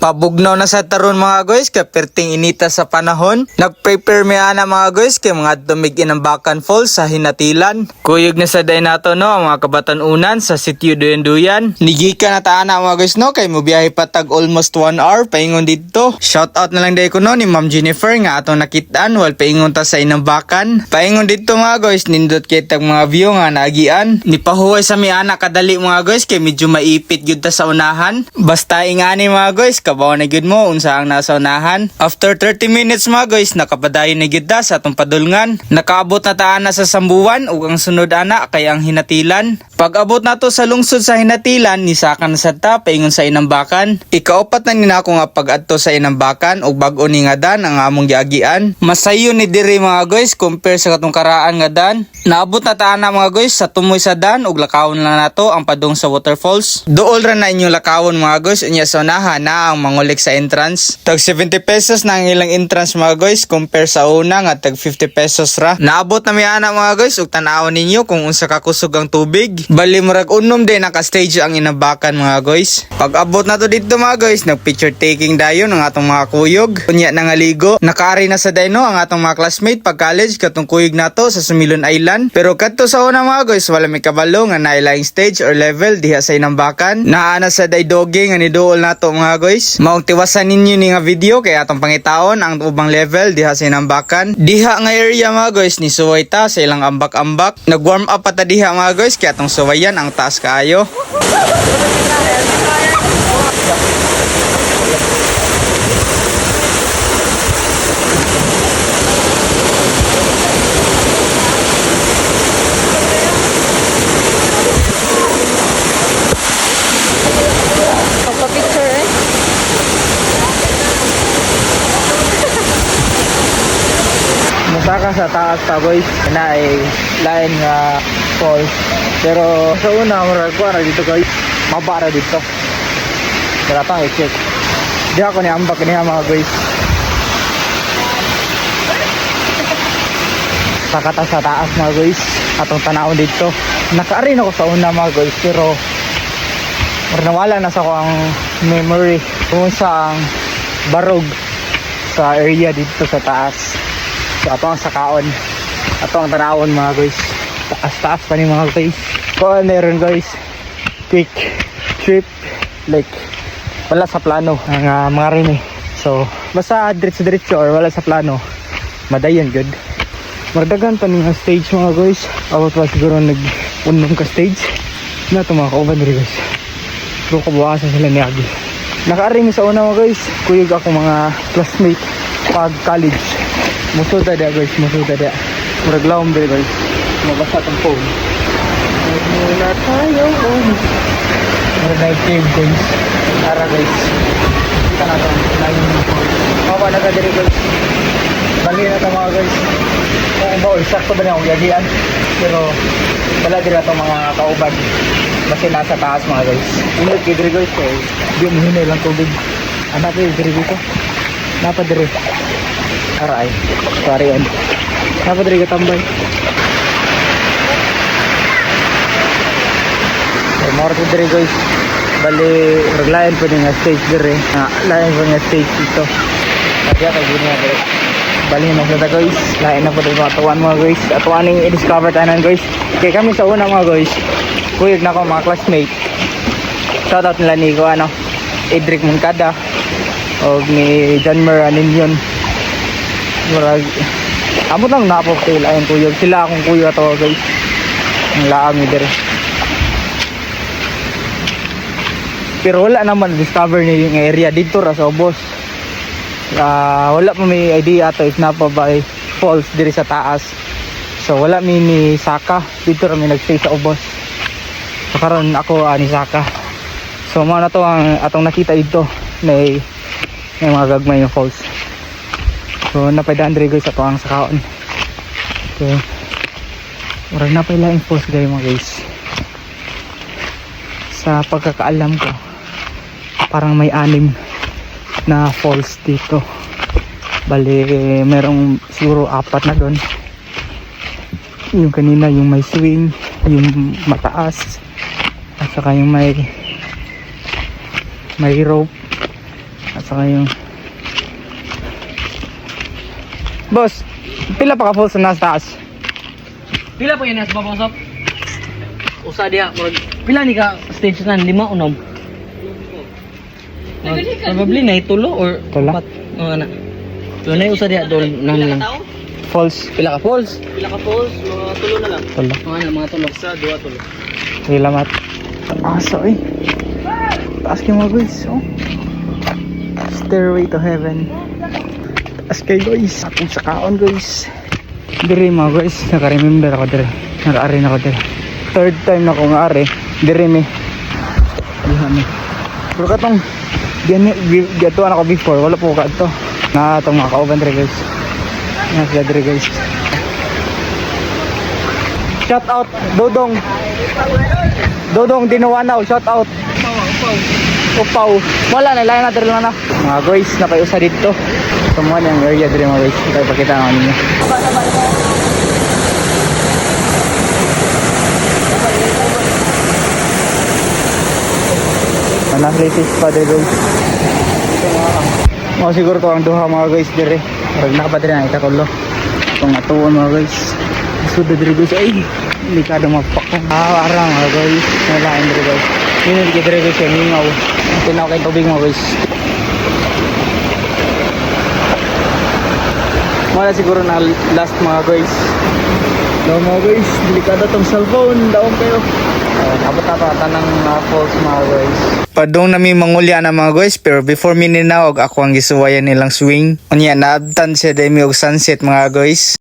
Pabugnaw na sa taron mga guys, kay perting inita sa panahon. Nag-prepare mi ana mga guys, kay mga tumig inambakan falls sa hinatilan. Kuyog na sa day nato no, ang mga kabatanunan sa sitio Duyan-Duyan. Nigika na taana mga guys no, kay mo biyahe pa tag almost 1 hour, paingon dito. Shout out na lang day ko no, ni Ma'am Jennifer nga atong nakitaan, wal paingon ta sa inambakan. Paingon dito mga guys, nindot kay mga view nga naagian. Nipahuway sa mi ana kadali mga guys, kay medyo maipit gyud ta sa unahan. Basta ingani mga guys, kabaw na gyud mo unsa ang nasa unahan. After 30 minutes mga guys, nakapadayon na gyud ta sa atong padulngan. Nakaabot na taan na sa sambuwan ug ang sunod ana kay ang hinatilan. Pag abot na to sa lungsod sa hinatilan, nisakan na sa ta paingon sa inambakan. Ikaupat na nina ako nga pag-adto sa inambakan ug bag-o ni nga dan ang among giagian. Masayo ni diri mga guys compare sa katong karaan nga dan. Naabot na taan na mga guys sa tumoy sa dan ug lakawon lang nato ang padung sa waterfalls. Dool ra na inyong lakawon mga guys unya sa na ang mangulik sa entrance. Tag 70 pesos na ang ilang entrance mga guys compare sa una nga tag 50 pesos ra. Naabot na mi ana mga guys ug tan-awon ninyo kung unsa ka kusog ang tubig. Bali murag unom din naka-stage ang inabakan mga guys. Pag abot na to dito mga guys, nag picture taking dayon ang atong mga kuyog. Unya na nga ligo. Nakaari na sa dino ang atong mga classmate pag college katong kuyog nato sa Sumilon Island. Pero kadto sa una mga guys, wala may kabalo nga nailaing stage or level diha sa inambakan. Naana sa daydoge nga ni duol nato mga guys. Tiwasan ninyo ni nga video kay atong pangitaon ang ubang level diha sa inambakan. Diha nga area mga guys ni suway ta sa ilang ambak-ambak. Nag-warm up pa ta diha mga guys kay atong suwayan ang taas kaayo. Sa taas pa boys na ay line nga falls. Pero sa una murag ko na dito guys. Mabara dito. Wala pang i-check. Di ako ni ambak niya mga guys. Sakata sa taas mga guys. Atong tanawon dito. Nakaarin ako sa una mga guys pero nawala na sa ko ang memory kung sa barog sa area dito sa taas. So ato ang sakaon. Ato ang tanawon mga guys. Taas taas pa ni mga guys. Kung meron guys. Quick trip. Like wala sa plano ang ah, mga rin eh. So basta diretso diretso or wala sa plano. Madayon good. Mardagan pa ni nga stage mga guys. Awat pa siguro nag unong ka stage. Na ito mga kauban rin guys. Pero kabukasan sila ni Agi. Nakaaring sa una mga guys. Kuyog ako mga classmate pag college. Musuda dia guys, musuda dia. Murag laom dia guys. Mabasa tong phone. Mula tayo. Murag na cave guys. Tara guys. Kita na to. Lain. Mawa na ka diri guys. Bali na to mga guys. Kung ba, sakto ba na akong yagian. Pero wala din na to mga kauban. Kasi nasa taas mga guys. Ingat kay guys. Eh. Di mo hinay lang tubig. Anak ko diri dito. Napa diri. Aray. Sorry yan. Napa diri ka tambay. So, more to diri guys. Bali, reglayan po nga stage diri. Na, layan po nga stage dito. Kaya kay gini nga diri. Bali na sa guys. Lain na po dito mga tuwan mga guys. Atuan yung i-discover tanan guys. Kaya kami sa una mga guys. Kuyog na ko mga classmate. Shoutout nila ni ko ano. Edric Moncada. O ni John Mer Aninyon. Murag. Amo lang napok tail ayong kuyog. Sila akong kuyog ato guys. Ang laang ni dere. Pero wala naman discover niya yung area dito ra sa Obos. Ah, wala pa may idea ato if napa ba ay falls diri sa taas. So wala mi ni Saka dito ra mi nagstay sa Obos. So karon ako ah, ni Saka. So mao na to ang atong nakita dito na may mga gagmay nga falls. So napaydaan diri guys ato ang sakaon. So Murag na pala yung falls guys mga guys. Sa pagkakaalam ko, parang may anim na falls dito. Bali, merong siguro apat na doon. Yung kanina, yung may swing, yung mataas, at saka yung may may rope, Saka yung... Boss, pila pa ka falls na nasa taas? Pila po yun nasa babasap? Usa dia, murag pila ni ka stage na lima unom. Uh, probably na itulo or Tula? upat. Oo na. Tulo na usa dia dol nang lang. Falls. Pila ka falls? Pila ka falls? Mga tulo na lang. Tula. Oo na mga tulo. Sa duha tulo. Salamat. Aso eh. Taas kayo mga guys. Oh. Stairway to heaven. Taas kayo guys. Akong sakaon guys. Dire mga guys. Naka-remember ako dire. Naka-ari na ako dire. Third time na ako nga ari. Dire mi. Diha mi. Pero katong gatuan ako before. Wala po ka ito. Na itong mga kauban dire guys. Nga sila dire guys. Shout out Dodong. Dodong Dinuwanaw, shout out. Upaw. Wala na, layan na drill na. Mga guys, napayusa dito. Tumuha yung area dito mga guys. Ito ipakita nga ninyo. Anak latest pa dito guys. Mga siguro to ang duha mga guys dire. Pag nakapadre na itakulo. Itong atuon mga guys. Sudo dire guys. Ay, delikado magpakong. Ah, arang mga guys. Nalain dire guys. Yun yung dire guys yung mingaw. Tinaw kay tubig mga guys. Wala siguro na last mga guys. No mga guys, delikado tong cellphone. Daon kayo. Abot na pa tanang uh, falls mga guys. Padong nami mangulya na mga guys pero before mi ninawag ako ang gisuwayan nilang swing. Unya naabtan siya dahil og sunset mga guys.